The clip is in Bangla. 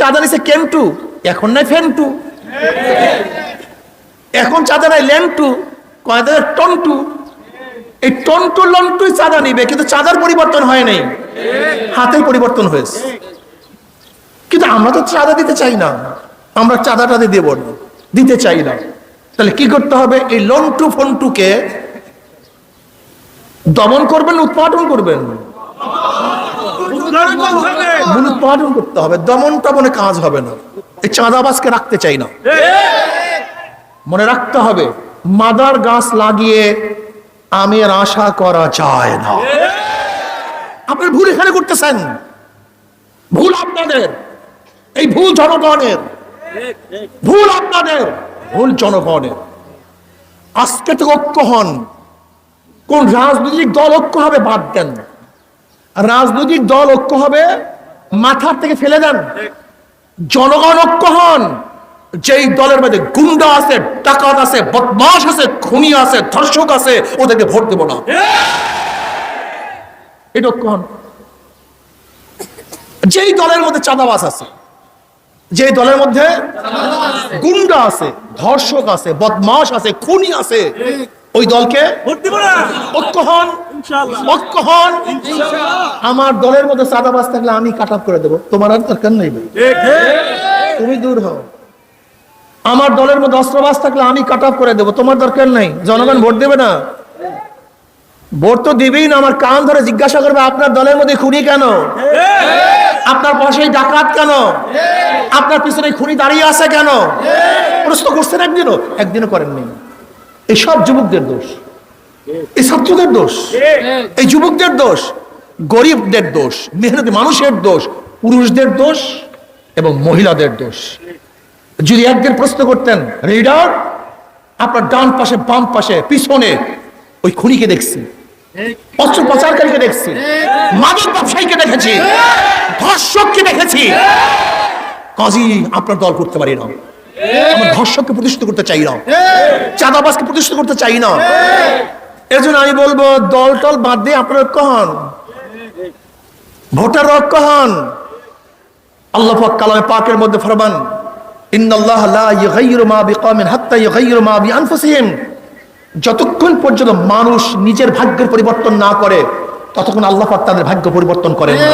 চাঁদা নিছে কেন্টু এখন নাই ফেন্টু। এখন চাঁদা নাই লেন্টু কয়দের টন্টু। এই টন্টু, লন্টুই চাঁদা নিবে, কিন্তু চাঁদার পরিবর্তন হয় নাই। হাতের পরিবর্তন হয়েছে। কিন্তু আমরা তো চাঁদা দিতে চাই না। আমরা চাঁদা টাদা দেব, দিতে চাই না। তাহলে কি করতে হবে? এই লন্টু, ফন্টুকে দমন করবেন। উৎপাদন করবেন। উৎপাদন করতে হবে দমন টমনে কাজ হবে না। এই চাঁদাবাজকে রাখতে চাই না। মনে রাখতে হবে, মাদার গাছ লাগিয়ে আমের আশা করা যায় না। আপনার ভুল এখানে করতেছেন। ভুল আপনাদের। এই ভুল জনগণের। ভুল আপনাদের। ভুল জনগণের। আজকে তো ঐক্য হন। কোন রাজনৈতিক দল ঐক্য হবে বাদ দেন। রাজনৈতিক দল ঐক্য হবে মাথার থেকে ফেলে দেন। জনগণ ঐক্য হন। যেই দলের মধ্যে গুন্ডা আছে, ডাকাত আছে বদমাস আছে, খুনি আছে, ধর্ষক আছে, ওদেরকে ভোট দেব না। এটা ঐক্য হন। যেই দলের মধ্যে চাঁদাবাস আছে যে দলের মধ্যে গুন্ডা আছে, ধর্ষক আছে বদমাস আছে, খুনি আছে ওই দলকে ঐক্য হন। ঐক্য হন। আমার দলের মধ্যে চাঁদাবাস থাকলে আমি কাট অফ করে দেবো। তোমার আর দরকার নেই তুমি দূর হও। আমার দলের মধ্যে অস্ত্রবাস থাকলে আমি কাট অফ করে দেবো। তোমার দরকার নাই। জনগণ ভোট দেবে না। ভোট তো দিবেই না। আমার কান ধরে জিজ্ঞাসা করবে আপনার দলের মধ্যে খুনি কেন? আপনার পাশেই ডাকাত কেন? আপনার পিছনে খুনি দাঁড়িয়ে আছে কেন? প্রশ্ন করছেন একদিনও। একদিনও করেননি। এই সব যুবকদের দোষ। এই ছাত্রদের দোষ। এই যুবকদের দোষ, গরিবদের দোষ, মেহনতি মানুষের দোষ, পুরুষদের দোষ এবং মহিলাদের দোষ। যদি একদিন প্রশ্ন করতেন, রিডার, আপনার ডান পাশে, বাম পাশে, পিছনে ওই খুনিকে দেখছি, অস্ত্র পাচারকারীকে দেখছি, মাদক ব্যবসায়ীকে দেখেছি, ধর্ষককে দেখেছি, কাজী আপনার দল করতে পারি না। আমার ধর্ষককে প্রতিষ্ঠিত করতে চাই না। চাঁদাবাজকে প্রতিষ্ঠিত করতে চাই না। আমি বলব দল টল বাদ দিয়ে আপনার ঐক্য হন। ভোটার ঐক্য হন। আল্লাহ পাক কালামে পাকের মধ্যে ফরমান ইন্নাল্লাহ লা ইউগাইয়িরু মা বিকওমিন হাত্তা ইউগাইয়িরু মা বিআনফুসিহিম। যতক্ষণ পর্যন্ত মানুষ নিজের ভাগ্যের পরিবর্তন না করে ততক্ষণ আল্লাহ পাক তাদের ভাগ্য পরিবর্তন করেন না।